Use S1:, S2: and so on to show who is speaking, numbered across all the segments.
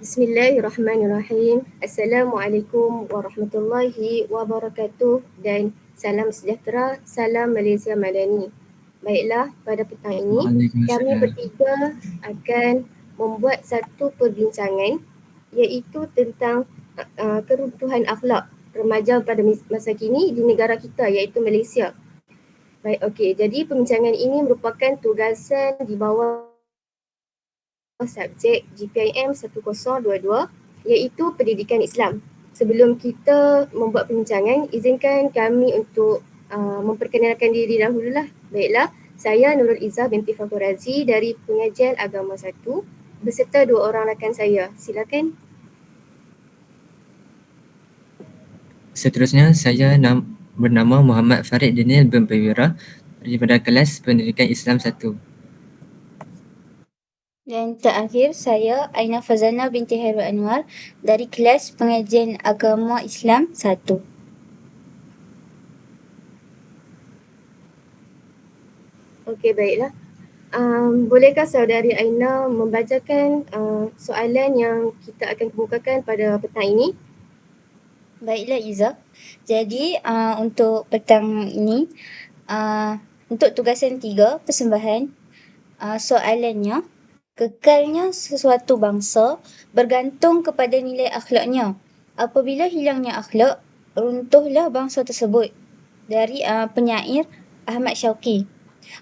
S1: Bismillahirrahmanirrahim. Assalamualaikum warahmatullahi wabarakatuh dan salam sejahtera, salam Malaysia Madani. Baiklah, pada petang ini kami bertiga akan membuat satu perbincangan iaitu tentang uh, keruntuhan akhlak remaja pada masa kini di negara kita iaitu Malaysia. Baik, okey. Jadi perbincangan ini merupakan tugasan di bawah subjek GPIM 1022 iaitu pendidikan Islam. Sebelum kita membuat perbincangan, izinkan kami untuk uh, memperkenalkan diri dahululah. Baiklah, saya Nurul Izzah binti Fakurazi dari Pengajian Agama 1 beserta dua orang rakan saya. Silakan.
S2: Seterusnya, saya nam- bernama Muhammad Farid Daniel bin Pewira daripada kelas Pendidikan Islam 1.
S3: Dan terakhir saya Aina Fazana binti Hairul Anwar dari kelas pengajian agama Islam 1.
S1: Okey baiklah. Um, bolehkah saudari Aina membacakan uh, soalan yang kita akan kemukakan pada petang ini?
S3: Baiklah Iza. Jadi uh, untuk petang ini uh, untuk tugasan tiga persembahan uh, soalannya Kekalnya sesuatu bangsa bergantung kepada nilai akhlaknya. Apabila hilangnya akhlak, runtuhlah bangsa tersebut. Dari uh, penyair Ahmad Syauqi.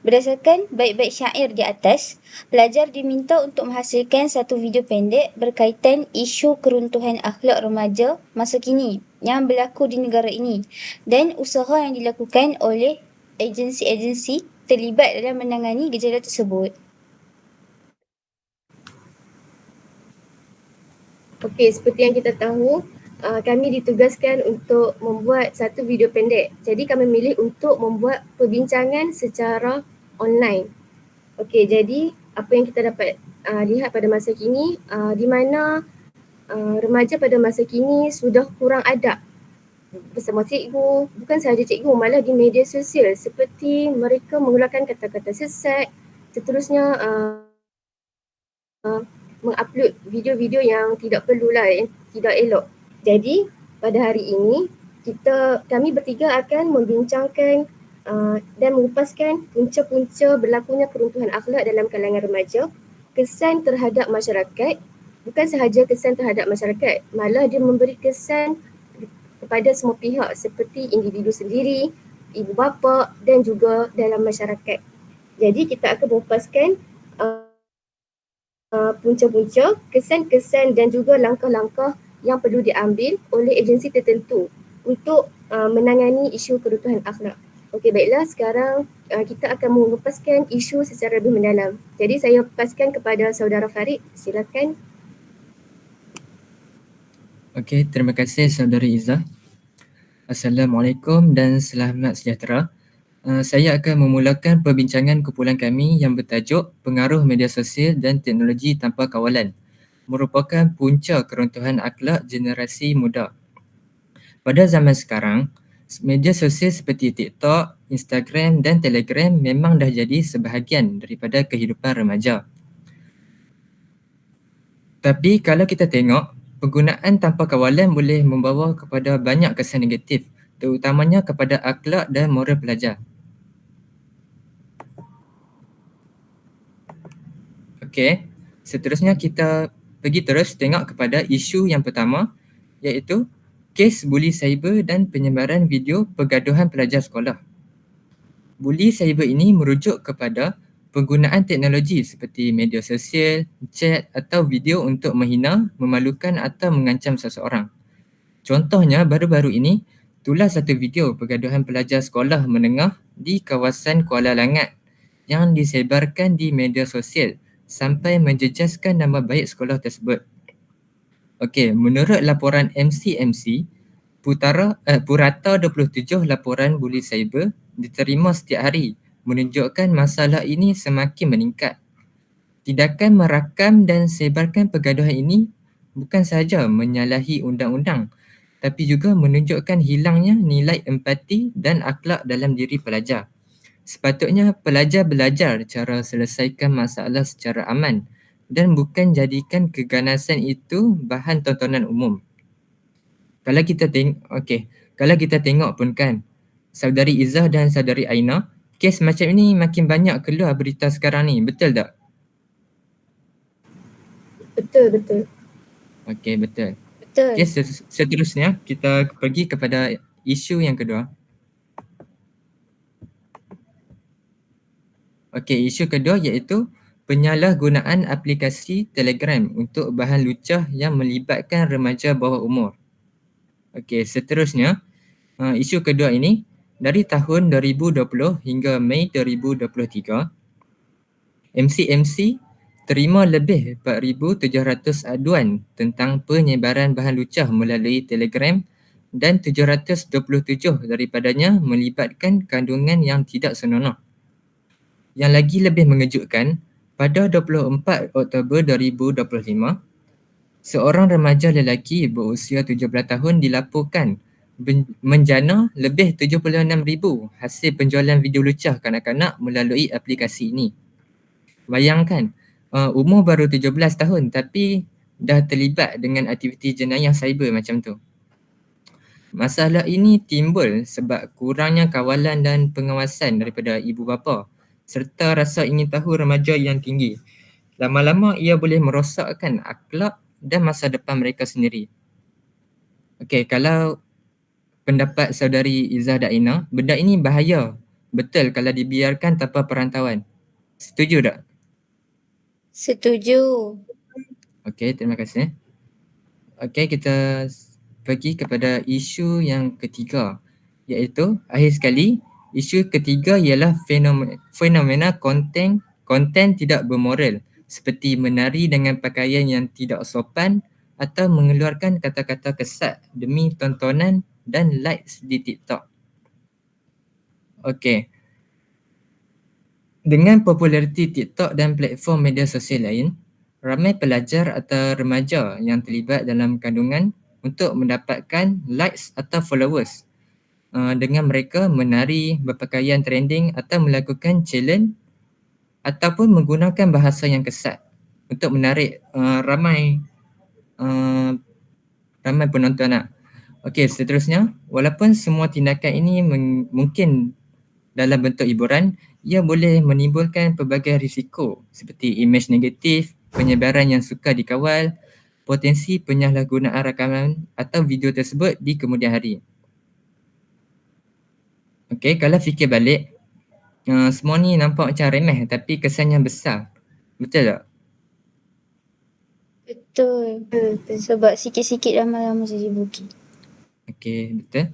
S3: Berdasarkan baik-baik syair di atas, pelajar diminta untuk menghasilkan satu video pendek berkaitan isu keruntuhan akhlak remaja masa kini yang berlaku di negara ini dan usaha yang dilakukan oleh agensi-agensi terlibat dalam menangani gejala tersebut.
S1: Okey, seperti yang kita tahu, uh, kami ditugaskan untuk membuat satu video pendek. Jadi kami memilih untuk membuat perbincangan secara online. Okey, jadi apa yang kita dapat uh, lihat pada masa kini, uh, di mana uh, remaja pada masa kini sudah kurang adab bersama cikgu, bukan sahaja cikgu, malah di media sosial seperti mereka menggunakan kata-kata sesat, seterusnya uh, uh, mengupload video-video yang tidak perlulah yang tidak elok. Jadi pada hari ini kita kami bertiga akan membincangkan uh, dan mengupaskan punca-punca berlakunya keruntuhan akhlak dalam kalangan remaja, kesan terhadap masyarakat, bukan sahaja kesan terhadap masyarakat, malah dia memberi kesan kepada semua pihak seperti individu sendiri, ibu bapa dan juga dalam masyarakat. Jadi kita akan mengupaskan uh, Uh, punca-punca, kesan-kesan dan juga langkah-langkah yang perlu diambil oleh agensi tertentu untuk uh, menangani isu keruntuhan akhlak. Okey baiklah sekarang uh, kita akan mengupaskan isu secara lebih mendalam. Jadi saya lepaskan kepada saudara Farid. Silakan.
S2: Okey, terima kasih saudari Izzah. Assalamualaikum dan selamat sejahtera. Uh, saya akan memulakan perbincangan kumpulan kami yang bertajuk Pengaruh Media Sosial dan Teknologi Tanpa Kawalan merupakan punca keruntuhan akhlak generasi muda. Pada zaman sekarang, media sosial seperti TikTok, Instagram dan Telegram memang dah jadi sebahagian daripada kehidupan remaja. Tapi kalau kita tengok, penggunaan tanpa kawalan boleh membawa kepada banyak kesan negatif terutamanya kepada akhlak dan moral pelajar. Okey, seterusnya kita pergi terus tengok kepada isu yang pertama iaitu kes buli cyber dan penyebaran video pergaduhan pelajar sekolah. Buli cyber ini merujuk kepada penggunaan teknologi seperti media sosial, chat atau video untuk menghina, memalukan atau mengancam seseorang. Contohnya baru-baru ini tulah satu video pergaduhan pelajar sekolah menengah di kawasan Kuala Langat yang disebarkan di media sosial sampai menjejaskan nama baik sekolah tersebut. Okey, menurut laporan MCMC, Putara, eh, Purata 27 laporan buli cyber diterima setiap hari menunjukkan masalah ini semakin meningkat. Tindakan merakam dan sebarkan pergaduhan ini bukan sahaja menyalahi undang-undang tapi juga menunjukkan hilangnya nilai empati dan akhlak dalam diri pelajar. Sepatutnya pelajar belajar cara selesaikan masalah secara aman dan bukan jadikan keganasan itu bahan tontonan umum. Kalau kita tengok, okey, kalau kita tengok pun kan, saudari Izzah dan saudari Aina, kes macam ini makin banyak keluar berita sekarang ni, betul tak?
S1: Betul, betul.
S2: Okey, betul.
S3: Betul.
S2: Okey, seterusnya kita pergi kepada isu yang kedua. Okey, isu kedua iaitu penyalahgunaan aplikasi Telegram untuk bahan lucah yang melibatkan remaja bawah umur. Okey, seterusnya uh, isu kedua ini dari tahun 2020 hingga Mei 2023 MCMC terima lebih 4700 aduan tentang penyebaran bahan lucah melalui Telegram dan 727 daripadanya melibatkan kandungan yang tidak senonoh. Yang lagi lebih mengejutkan, pada 24 Oktober 2025, seorang remaja lelaki berusia 17 tahun dilaporkan menjana lebih 76,000 hasil penjualan video lucah kanak-kanak melalui aplikasi ini. Bayangkan, uh, umur baru 17 tahun tapi dah terlibat dengan aktiviti jenayah cyber macam tu. Masalah ini timbul sebab kurangnya kawalan dan pengawasan daripada ibu bapa serta rasa ingin tahu remaja yang tinggi. Lama-lama ia boleh merosakkan akhlak dan masa depan mereka sendiri. Okey, kalau pendapat saudari Izzah Daina, benda ini bahaya. Betul kalau dibiarkan tanpa perantauan. Setuju tak?
S3: Setuju.
S2: Okey, terima kasih. Okey, kita pergi kepada isu yang ketiga iaitu akhir sekali Isu ketiga ialah fenomena, fenomena konten konten tidak bermoral seperti menari dengan pakaian yang tidak sopan atau mengeluarkan kata-kata kesat demi tontonan dan likes di TikTok. Okey. Dengan populariti TikTok dan platform media sosial lain, ramai pelajar atau remaja yang terlibat dalam kandungan untuk mendapatkan likes atau followers uh, dengan mereka menari, berpakaian trending atau melakukan challenge ataupun menggunakan bahasa yang kesat untuk menarik uh, ramai uh, ramai penonton nak. Okey, seterusnya, walaupun semua tindakan ini mungkin dalam bentuk hiburan, ia boleh menimbulkan pelbagai risiko seperti imej negatif, penyebaran yang suka dikawal, potensi penyalahgunaan rakaman atau video tersebut di kemudian hari. Okay, kalau fikir balik, uh, semua ni nampak macam remeh tapi kesannya besar. Betul tak?
S3: Betul. betul. Sebab sikit-sikit lama-lama jadi bukit.
S2: Okay, betul.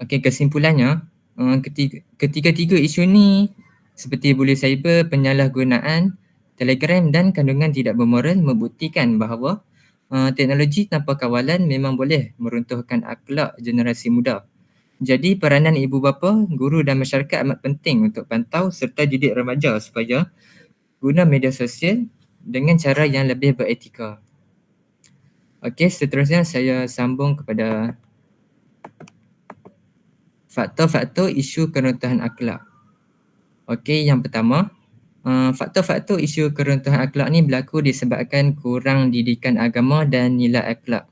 S2: Okay, kesimpulannya, uh, ketiga, ketiga-tiga isu ni seperti bully cyber, penyalahgunaan, telegram dan kandungan tidak bermoral membuktikan bahawa uh, teknologi tanpa kawalan memang boleh meruntuhkan akhlak generasi muda. Jadi peranan ibu bapa, guru dan masyarakat amat penting untuk pantau serta didik remaja supaya guna media sosial dengan cara yang lebih beretika. Okey, seterusnya saya sambung kepada faktor-faktor isu keruntuhan akhlak. Okey, yang pertama, uh, faktor-faktor isu keruntuhan akhlak ni berlaku disebabkan kurang didikan agama dan nilai akhlak.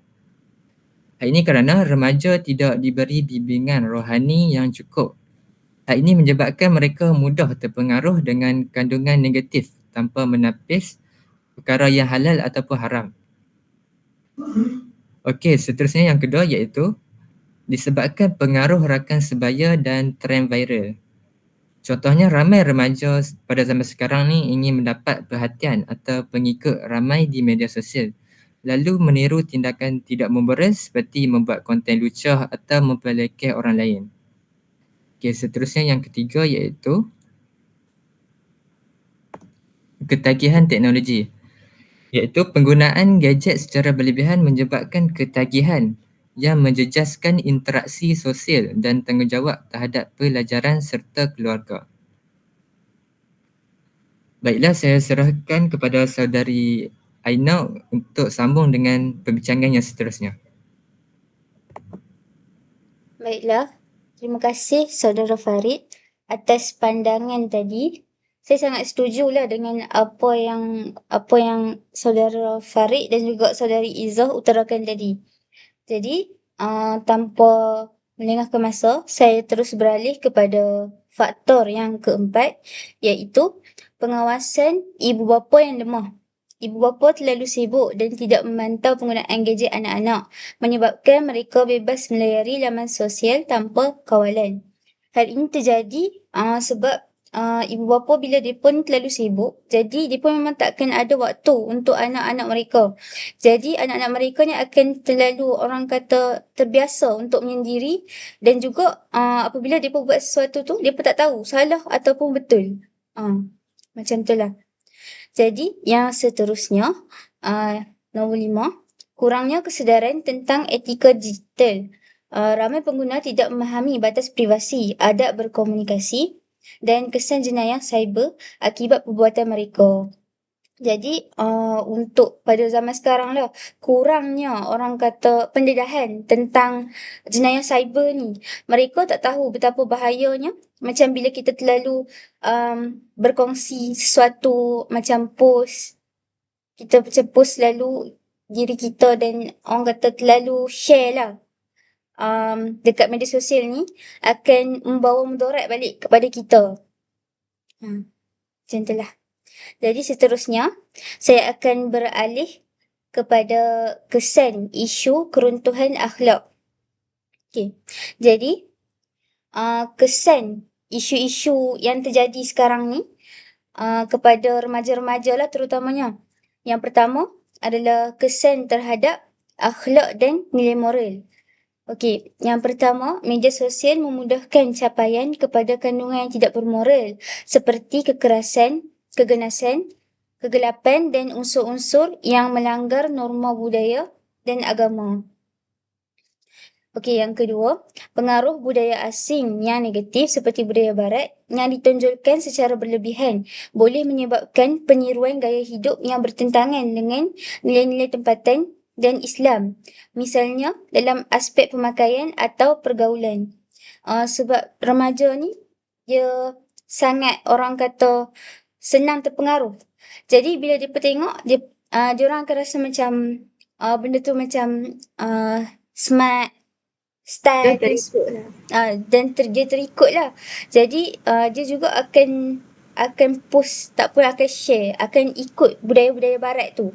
S2: Hal ini kerana remaja tidak diberi bimbingan rohani yang cukup. Hal ini menyebabkan mereka mudah terpengaruh dengan kandungan negatif tanpa menapis perkara yang halal ataupun haram. Okey, seterusnya yang kedua iaitu disebabkan pengaruh rakan sebaya dan trend viral. Contohnya ramai remaja pada zaman sekarang ni ingin mendapat perhatian atau pengikut ramai di media sosial lalu meniru tindakan tidak memberes seperti membuat konten lucah atau mempelekeh orang lain. Okay, seterusnya yang ketiga iaitu ketagihan teknologi iaitu penggunaan gadget secara berlebihan menyebabkan ketagihan yang menjejaskan interaksi sosial dan tanggungjawab terhadap pelajaran serta keluarga. Baiklah saya serahkan kepada saudari Aina untuk sambung dengan perbincangan yang seterusnya.
S3: Baiklah, terima kasih saudara Farid atas pandangan tadi. saya sangat setuju lah dengan apa yang apa yang saudara Farid dan juga saudari Izzah utarakan tadi. Jadi, uh, tanpa melengahkan masa, saya terus beralih kepada faktor yang keempat iaitu pengawasan ibu bapa yang lemah. Ibu bapa terlalu sibuk dan tidak memantau penggunaan gadget anak-anak menyebabkan mereka bebas melayari laman sosial tanpa kawalan. Hal ini terjadi uh, sebab uh, ibu bapa bila dia pun terlalu sibuk, jadi dia pun memang takkan ada waktu untuk anak-anak mereka. Jadi anak-anak mereka ni akan terlalu orang kata terbiasa untuk menyendiri dan juga uh, apabila dia pun buat sesuatu tu, dia pun tak tahu salah ataupun betul. Uh, macam tu lah. Jadi yang seterusnya, uh, nombor lima, kurangnya kesedaran tentang etika digital. Uh, ramai pengguna tidak memahami batas privasi, adab berkomunikasi dan kesan jenayah cyber akibat perbuatan mereka. Jadi uh, untuk pada zaman sekarang lah, kurangnya orang kata pendedahan tentang jenayah cyber ni. Mereka tak tahu betapa bahayanya macam bila kita terlalu um, berkongsi sesuatu macam post kita macam post selalu diri kita dan orang kata terlalu share lah um, dekat media sosial ni akan membawa mudarat balik kepada kita. Hmm. Macam tu lah. Jadi seterusnya saya akan beralih kepada kesan isu keruntuhan akhlak. Okay. Jadi uh, kesan isu-isu yang terjadi sekarang ni uh, kepada remaja-remaja lah terutamanya. Yang pertama adalah kesan terhadap akhlak dan nilai moral. Okey, yang pertama, media sosial memudahkan capaian kepada kandungan yang tidak bermoral seperti kekerasan, keganasan, kegelapan dan unsur-unsur yang melanggar norma budaya dan agama. Okey, yang kedua, pengaruh budaya asing yang negatif seperti budaya barat yang ditonjolkan secara berlebihan boleh menyebabkan peniruan gaya hidup yang bertentangan dengan nilai-nilai tempatan dan Islam. Misalnya dalam aspek pemakaian atau pergaulan. Uh, sebab remaja ni dia sangat orang kata senang terpengaruh. Jadi bila dia tengok dia uh, dia orang akan rasa macam uh, benda tu macam uh, smart style
S1: dan terikut lah.
S3: Uh, dan ter, dia terikut lah. Jadi uh, dia juga akan akan post tak pun akan share akan ikut budaya-budaya barat tu.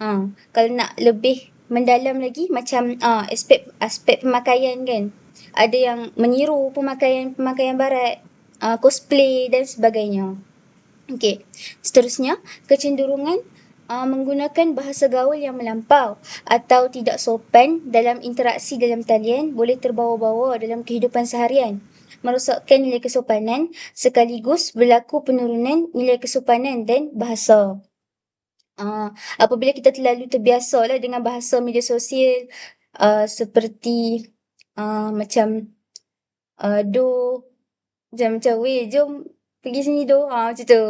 S3: Uh, kalau nak lebih mendalam lagi macam uh, aspek aspek pemakaian kan. Ada yang meniru pemakaian pemakaian barat, uh, cosplay dan sebagainya. Okey. Seterusnya, kecenderungan uh, menggunakan bahasa gaul yang melampau atau tidak sopan dalam interaksi dalam talian boleh terbawa-bawa dalam kehidupan seharian merosakkan nilai kesopanan sekaligus berlaku penurunan nilai kesopanan dan bahasa. Uh, apabila kita terlalu terbiasa lah dengan bahasa media sosial uh, seperti uh, macam uh, do macam macam weh jom pergi sini do uh, macam tu.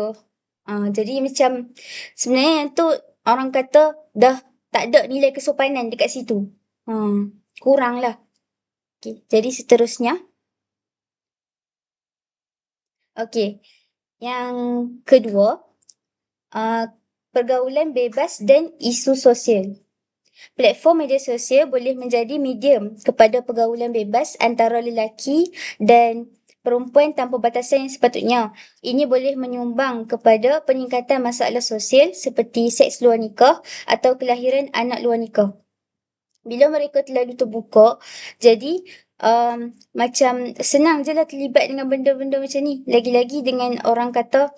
S3: Uh, jadi macam sebenarnya yang tu orang kata dah tak ada nilai kesopanan dekat situ. Hmm, kurang lah. Okay, jadi seterusnya. Okay, yang kedua, uh, pergaulan bebas dan isu sosial. Platform media sosial boleh menjadi medium kepada pergaulan bebas antara lelaki dan perempuan tanpa batasan yang sepatutnya. Ini boleh menyumbang kepada peningkatan masalah sosial seperti seks luar nikah atau kelahiran anak luar nikah. Bila mereka terlalu terbuka, jadi um, macam senang je lah terlibat dengan benda-benda macam ni. Lagi-lagi dengan orang kata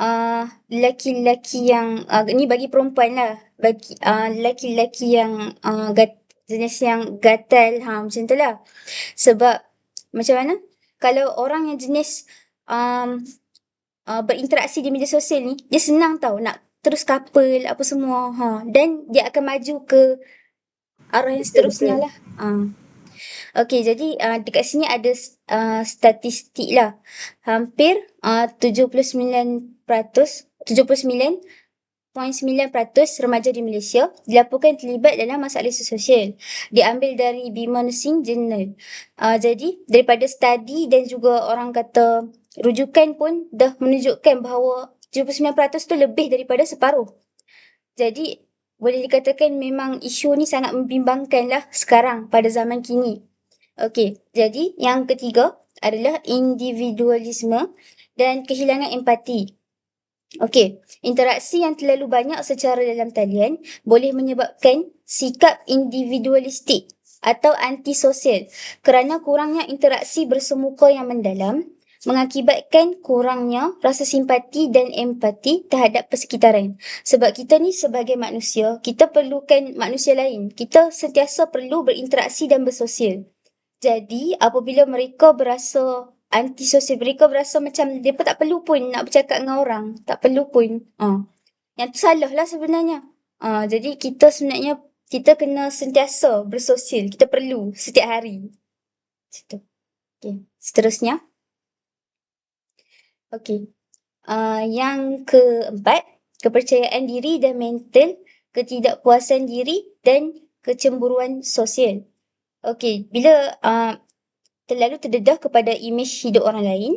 S3: uh, lelaki-lelaki yang, uh, ni bagi perempuan lah. Bagi uh, lelaki-lelaki yang uh, gat, jenis yang gatal, ha, macam tu lah. Sebab macam mana? Kalau orang yang jenis um, uh, berinteraksi di media sosial ni, dia senang tau nak terus couple apa semua. Ha. Dan dia akan maju ke arah yang seterusnya lah. Uh. Okay, jadi uh, dekat sini ada uh, statistik lah. Hampir uh, 79%, 79 0.9% remaja di Malaysia dilaporkan terlibat dalam masalah sosial. Diambil dari Bima Nursing Journal. Uh, jadi, daripada study dan juga orang kata rujukan pun dah menunjukkan bahawa 79% tu lebih daripada separuh. Jadi boleh dikatakan memang isu ni sangat membimbangkan lah sekarang pada zaman kini. Okey, jadi yang ketiga adalah individualisme dan kehilangan empati. Okey, interaksi yang terlalu banyak secara dalam talian boleh menyebabkan sikap individualistik atau antisosial kerana kurangnya interaksi bersemuka yang mendalam mengakibatkan kurangnya rasa simpati dan empati terhadap persekitaran. Sebab kita ni sebagai manusia, kita perlukan manusia lain. Kita sentiasa perlu berinteraksi dan bersosial. Jadi, apabila mereka berasa antisosial mereka berasa macam mereka tak perlu pun nak bercakap dengan orang tak perlu pun uh. yang tu salah lah sebenarnya uh, jadi kita sebenarnya kita kena sentiasa bersosial kita perlu setiap hari Situ. Okay. seterusnya Okay. Uh, yang keempat kepercayaan diri dan mental ketidakpuasan diri dan kecemburuan sosial Okay, bila uh, terlalu terdedah kepada imej hidup orang lain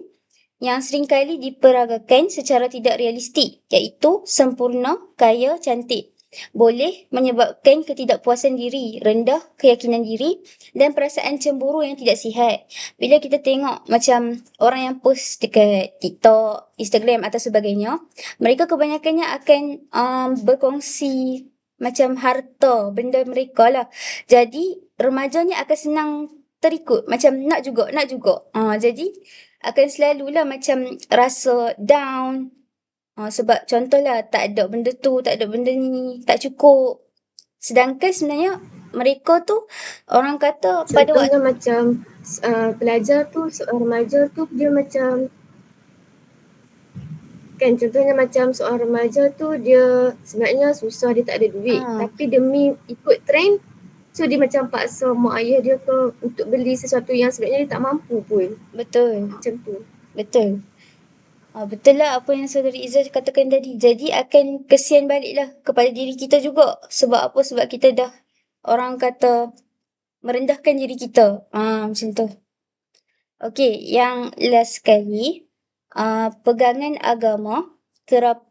S3: yang seringkali diperagakan secara tidak realistik iaitu sempurna, kaya, cantik. Boleh menyebabkan ketidakpuasan diri, rendah keyakinan diri dan perasaan cemburu yang tidak sihat. Bila kita tengok macam orang yang post dekat TikTok, Instagram atau sebagainya, mereka kebanyakannya akan um, berkongsi macam harta, benda mereka lah. Jadi remajanya akan senang terikut. Macam nak juga nak juga. Uh, jadi akan selalulah macam rasa down. Uh, sebab contohlah tak ada benda tu tak ada benda ni tak cukup. Sedangkan sebenarnya mereka tu orang kata
S1: Contohnya
S3: pada waktu
S1: macam uh, pelajar tu seorang remaja tu dia macam kan contohnya macam seorang remaja tu dia sebenarnya susah dia tak ada duit.
S3: Ha.
S1: tapi demi ikut trend So dia macam paksa mak ayah dia ke untuk beli sesuatu yang sebenarnya dia tak mampu pun.
S3: betul.
S1: Macam tu.
S3: betul. Uh, betul lah apa yang saudari Izzah katakan tadi. Jadi akan kesian baliklah kepada diri kita juga. Sebab apa? Sebab kita dah orang kata merendahkan diri kita. Ah macam tu. Okey, yang last sekali, uh, pegangan agama, kerap,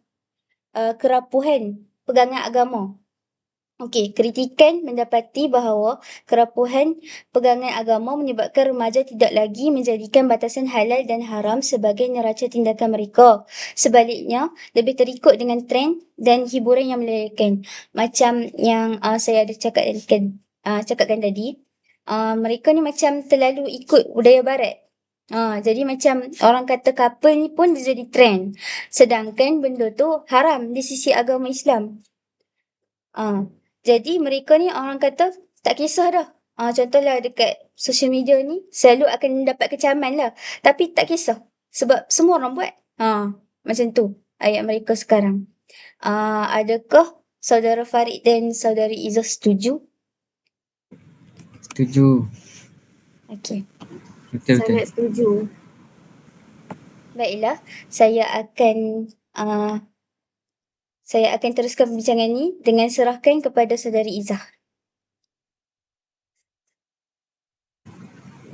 S3: uh, kerapuhan pegangan agama. Okey, kritikan mendapati bahawa kerapuhan pegangan agama menyebabkan remaja tidak lagi menjadikan batasan halal dan haram sebagai neraca tindakan mereka. Sebaliknya, lebih terikut dengan trend dan hiburan yang melelehkan. Macam yang uh, saya ada cakapkan, uh, cakapkan tadi, uh, mereka ni macam terlalu ikut budaya barat. Ah, jadi macam orang kata couple ni pun dia jadi trend. Sedangkan benda tu haram di sisi agama Islam. Ah, jadi mereka ni orang kata tak kisah dah. Ah, contohlah dekat social media ni selalu akan dapat kecaman lah. Tapi tak kisah. Sebab semua orang buat. Ah, macam tu ayat mereka sekarang. Ah, adakah saudara Farid dan saudari Izzah setuju?
S2: Setuju.
S3: Okey.
S2: Betul betul.
S1: Sangat setuju.
S3: Baiklah, saya akan uh, saya akan teruskan perbincangan ini dengan serahkan kepada saudari Izzah.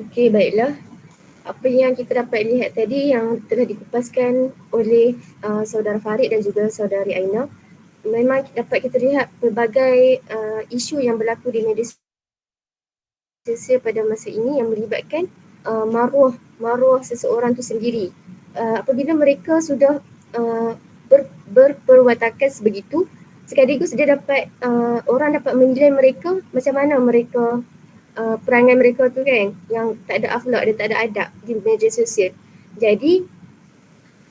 S1: Okey, baiklah. Apa yang kita dapat lihat tadi yang telah dikupaskan oleh uh, saudara Farid dan juga saudari Aina memang dapat kita lihat pelbagai uh, isu yang berlaku di media sosial pada masa ini yang melibatkan uh, maruah maruah seseorang tu sendiri. Uh, apabila mereka sudah uh, ber, berperwatakan sebegitu, sekaligus dia dapat uh, orang dapat menilai mereka macam mana mereka uh, perangai mereka tu kan yang tak ada akhlak dan tak ada adab di media sosial. Jadi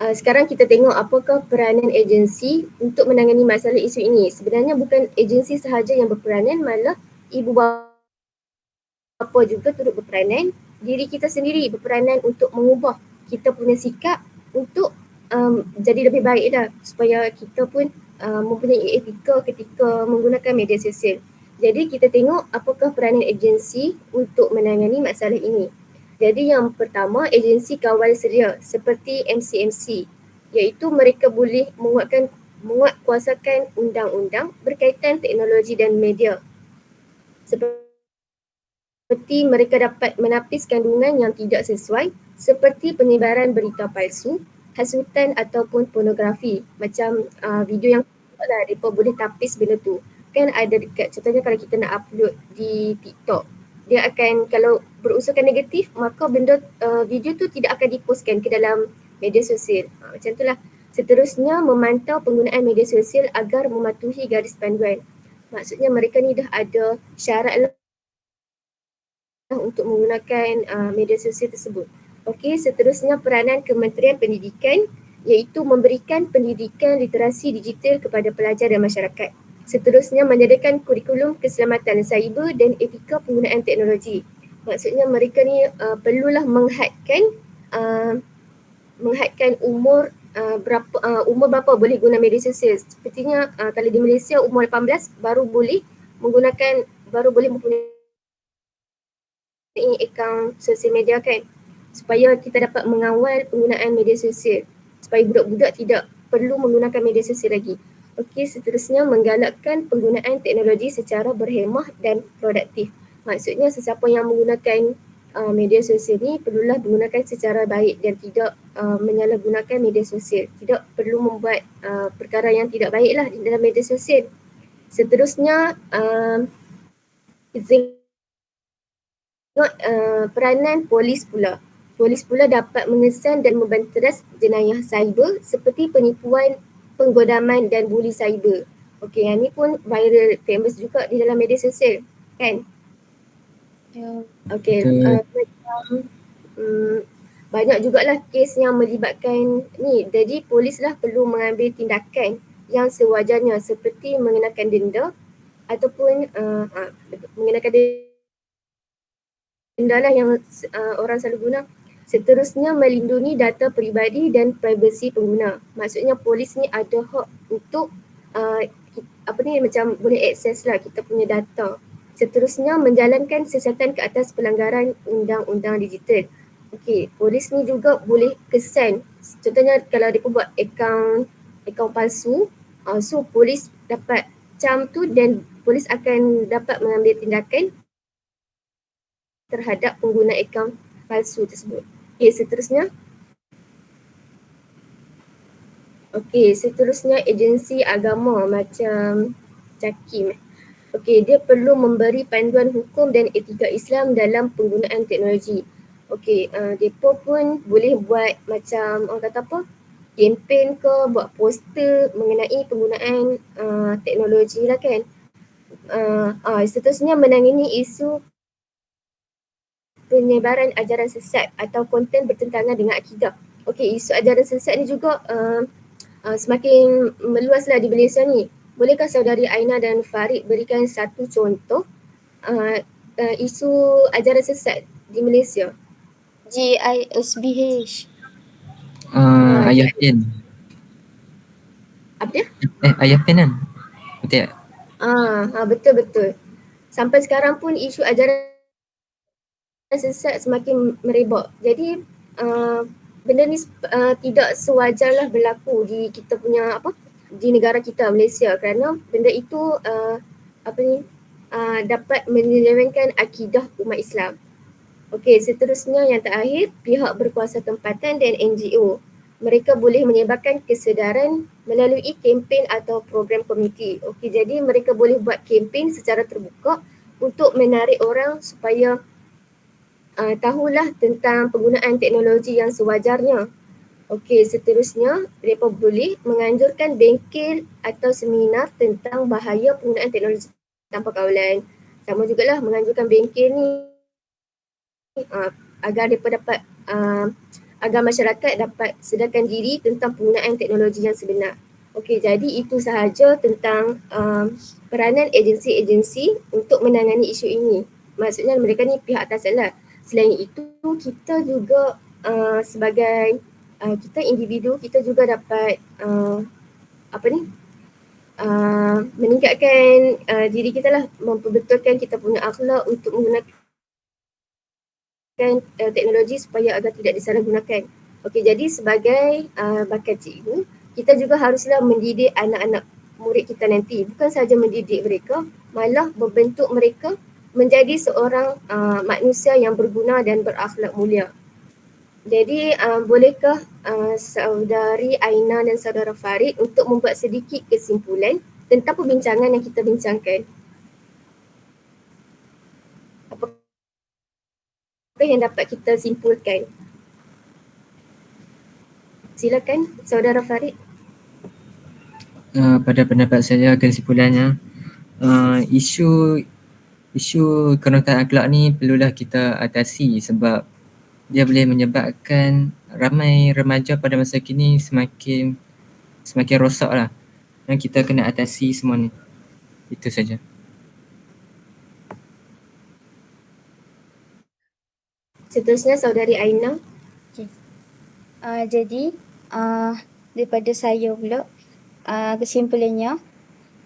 S1: uh, sekarang kita tengok apakah peranan agensi untuk menangani masalah isu ini. Sebenarnya bukan agensi sahaja yang berperanan malah ibu bapa juga turut berperanan. Diri kita sendiri berperanan untuk mengubah kita punya sikap untuk um, jadi lebih baik dah supaya kita pun uh, mempunyai etika ketika menggunakan media sosial. Jadi kita tengok apakah peranan agensi untuk menangani masalah ini. Jadi yang pertama agensi kawal sedia seperti MCMC iaitu mereka boleh menguatkan menguatkuasakan undang-undang berkaitan teknologi dan media. Seperti mereka dapat menapis kandungan yang tidak sesuai seperti penyebaran berita palsu, hasutan ataupun pornografi. Macam uh, video yang lah mereka boleh tapis benda tu. Kan ada dekat contohnya kalau kita nak upload di TikTok dia akan kalau berusahakan negatif maka benda uh, video tu tidak akan dipostkan ke dalam media sosial. Ha, macam itulah. Seterusnya memantau penggunaan media sosial agar mematuhi garis panduan. Maksudnya mereka ni dah ada syarat lah untuk menggunakan uh, media sosial tersebut. Okey, seterusnya peranan Kementerian Pendidikan iaitu memberikan pendidikan literasi digital kepada pelajar dan masyarakat. Seterusnya menyediakan kurikulum keselamatan cyber dan etika penggunaan teknologi. Maksudnya mereka ni uh, perlulah menghadkan uh, menghadkan umur uh, berapa uh, umur berapa boleh guna media sosial. Sepertinya uh, kalau di Malaysia umur 18 baru boleh menggunakan baru boleh mempunyai akaun sosial media kan supaya kita dapat mengawal penggunaan media sosial supaya budak-budak tidak perlu menggunakan media sosial lagi. Okey, seterusnya menggalakkan penggunaan teknologi secara berhemah dan produktif. Maksudnya sesiapa yang menggunakan uh, media sosial ni perlulah menggunakan secara baik dan tidak uh, menyalahgunakan media sosial. Tidak perlu membuat uh, perkara yang tidak baiklah di dalam media sosial. Seterusnya uh, uh, peranan polis pula. Polis pula dapat mengesan dan membanteras jenayah cyber seperti penipuan, penggodaman dan buli cyber. Okey, yang ni pun viral famous juga di dalam media sosial, kan? Ya. Okey, uh, macam um, banyak jugalah kes yang melibatkan ni. Jadi polis lah perlu mengambil tindakan yang sewajarnya seperti mengenakan denda ataupun uh, uh, mengenakan denda lah yang uh, orang selalu guna. Seterusnya melindungi data peribadi dan privasi pengguna. Maksudnya polis ni ada hak untuk uh, apa ni macam boleh akses lah kita punya data. Seterusnya menjalankan siasatan ke atas pelanggaran undang-undang digital. Okey, polis ni juga boleh kesan. Contohnya kalau dia buat akaun akaun palsu, uh, so polis dapat cam tu dan polis akan dapat mengambil tindakan terhadap pengguna akaun palsu tersebut. Okey, seterusnya. Okey, seterusnya agensi agama macam JAKIM. Okey, dia perlu memberi panduan hukum dan etika Islam dalam penggunaan teknologi. Okey, uh, mereka pun boleh buat macam orang kata apa? Kempen ke, buat poster mengenai penggunaan uh, teknologi lah kan. Uh, uh, seterusnya menangani isu penyebaran ajaran sesat atau konten bertentangan dengan akidah. Okey, isu ajaran sesat ni juga uh, uh, semakin meluaslah di Malaysia ni. Bolehkah saudari Aina dan Farid berikan satu contoh uh, uh, isu ajaran sesat di Malaysia?
S3: GISBH.
S2: Uh, ayah Pen.
S1: Apa dia?
S2: Eh, ayah Pen kan? Betul tak?
S1: Ah, ha, betul betul. Sampai sekarang pun isu ajaran sesat semakin merebak. Jadi uh, benda ni uh, tidak sewajarlah berlaku di kita punya apa di negara kita Malaysia kerana benda itu uh, apa ni uh, dapat menyelewengkan akidah umat Islam. Okey, seterusnya yang terakhir pihak berkuasa tempatan dan NGO. Mereka boleh menyebarkan kesedaran melalui kempen atau program komuniti. Okey, jadi mereka boleh buat kempen secara terbuka untuk menarik orang supaya uh, tahulah tentang penggunaan teknologi yang sewajarnya. Okey, seterusnya mereka boleh menganjurkan bengkel atau seminar tentang bahaya penggunaan teknologi tanpa kawalan. Sama juga lah menganjurkan bengkel ni uh, agar mereka dapat uh, agar masyarakat dapat sedarkan diri tentang penggunaan teknologi yang sebenar. Okey, jadi itu sahaja tentang uh, peranan agensi-agensi untuk menangani isu ini. Maksudnya mereka ni pihak atas lah selain itu kita juga uh, sebagai uh, kita individu kita juga dapat uh, apa ni uh, meningkatkan uh, diri kita lah memperbetulkan kita punya akhlak untuk menggunakan uh, teknologi supaya agar tidak disalahgunakan. Okey jadi sebagai uh, bakal cikgu kita juga haruslah mendidik anak-anak murid kita nanti bukan saja mendidik mereka malah membentuk mereka menjadi seorang uh, manusia yang berguna dan berakhlak mulia. Jadi uh, bolehkah uh, saudari Aina dan saudara Farid untuk membuat sedikit kesimpulan tentang perbincangan yang kita bincangkan? Apa yang dapat kita simpulkan? Silakan saudara Farid.
S2: Uh, pada pendapat saya kesimpulannya uh, isu isu kerontang akhlak ni perlulah kita atasi sebab dia boleh menyebabkan ramai remaja pada masa kini semakin semakin rosak lah dan kita kena atasi semua ni. Itu saja.
S1: Seterusnya saudari Aina.
S3: Okay. Uh, jadi uh, daripada saya pula uh, kesimpulannya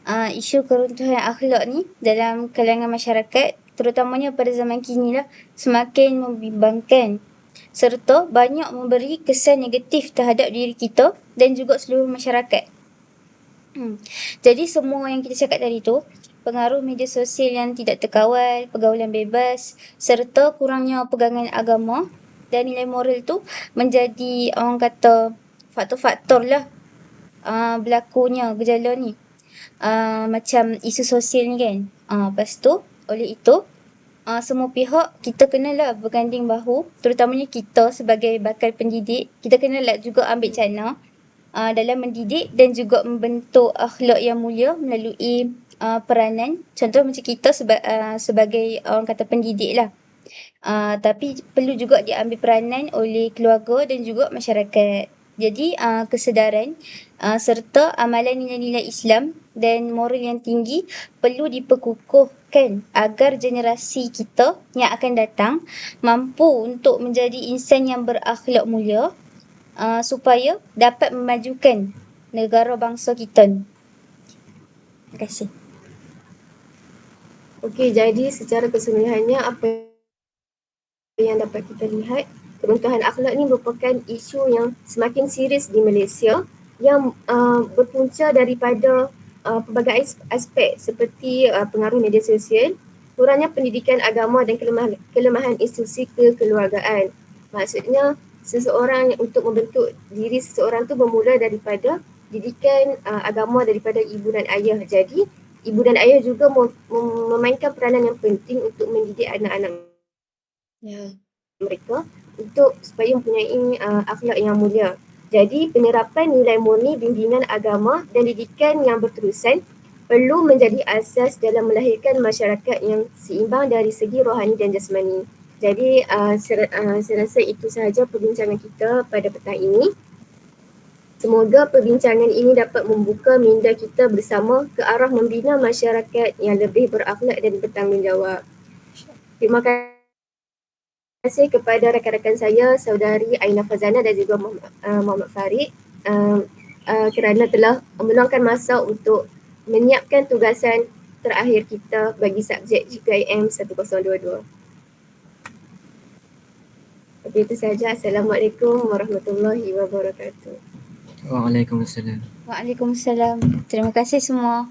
S3: uh, isu keruntuhan akhlak ni dalam kalangan masyarakat terutamanya pada zaman kini lah semakin membimbangkan serta banyak memberi kesan negatif terhadap diri kita dan juga seluruh masyarakat. Hmm. Jadi semua yang kita cakap tadi tu, pengaruh media sosial yang tidak terkawal, pergaulan bebas serta kurangnya pegangan agama dan nilai moral tu menjadi orang kata faktor-faktor lah uh, berlakunya gejala ni. Uh, macam isu sosial ni kan. Uh, lepas tu oleh itu uh, semua pihak kita kenalah berganding bahu. Terutamanya kita sebagai bakal pendidik kita kenalah juga ambil cana uh, dalam mendidik dan juga membentuk akhlak yang mulia melalui uh, peranan. Contoh macam kita seba- uh, sebagai orang kata pendidik lah. Uh, tapi perlu juga diambil peranan oleh keluarga dan juga masyarakat jadi uh, kesedaran uh, serta amalan nilai-nilai Islam dan moral yang tinggi perlu diperkukuhkan agar generasi kita yang akan datang mampu untuk menjadi insan yang berakhlak mulia uh, supaya dapat memajukan negara bangsa kita. Terima kasih.
S1: Okey, jadi secara keseluruhannya apa yang dapat kita lihat keruntuhan akhlak ni merupakan isu yang semakin serius di Malaysia yang uh, berpunca daripada uh, pelbagai aspek seperti uh, pengaruh media sosial, kurangnya pendidikan agama dan kelemahan, kelemahan institusi kekeluargaan. Maksudnya seseorang untuk membentuk diri seseorang tu bermula daripada didikan uh, agama daripada ibu dan ayah. Jadi ibu dan ayah juga mem- memainkan peranan yang penting untuk mendidik anak-anak yeah. mereka untuk supaya mempunyai uh, akhlak yang mulia. Jadi penyerapan nilai murni bimbingan agama dan didikan yang berterusan perlu menjadi asas dalam melahirkan masyarakat yang seimbang dari segi rohani dan jasmani. Jadi uh, saya, uh, saya rasa itu sahaja perbincangan kita pada petang ini. Semoga perbincangan ini dapat membuka minda kita bersama ke arah membina masyarakat yang lebih berakhlak dan bertanggungjawab. Terima kasih kasih kepada rakan-rakan saya, saudari Aina Fazana dan juga Muhammad, uh, Muhammad Farid uh, uh, kerana telah meluangkan masa untuk menyiapkan tugasan terakhir kita bagi subjek GPIM 1022. Okey, itu sahaja. Assalamualaikum warahmatullahi wabarakatuh.
S2: Waalaikumsalam.
S3: Waalaikumsalam. Terima kasih semua.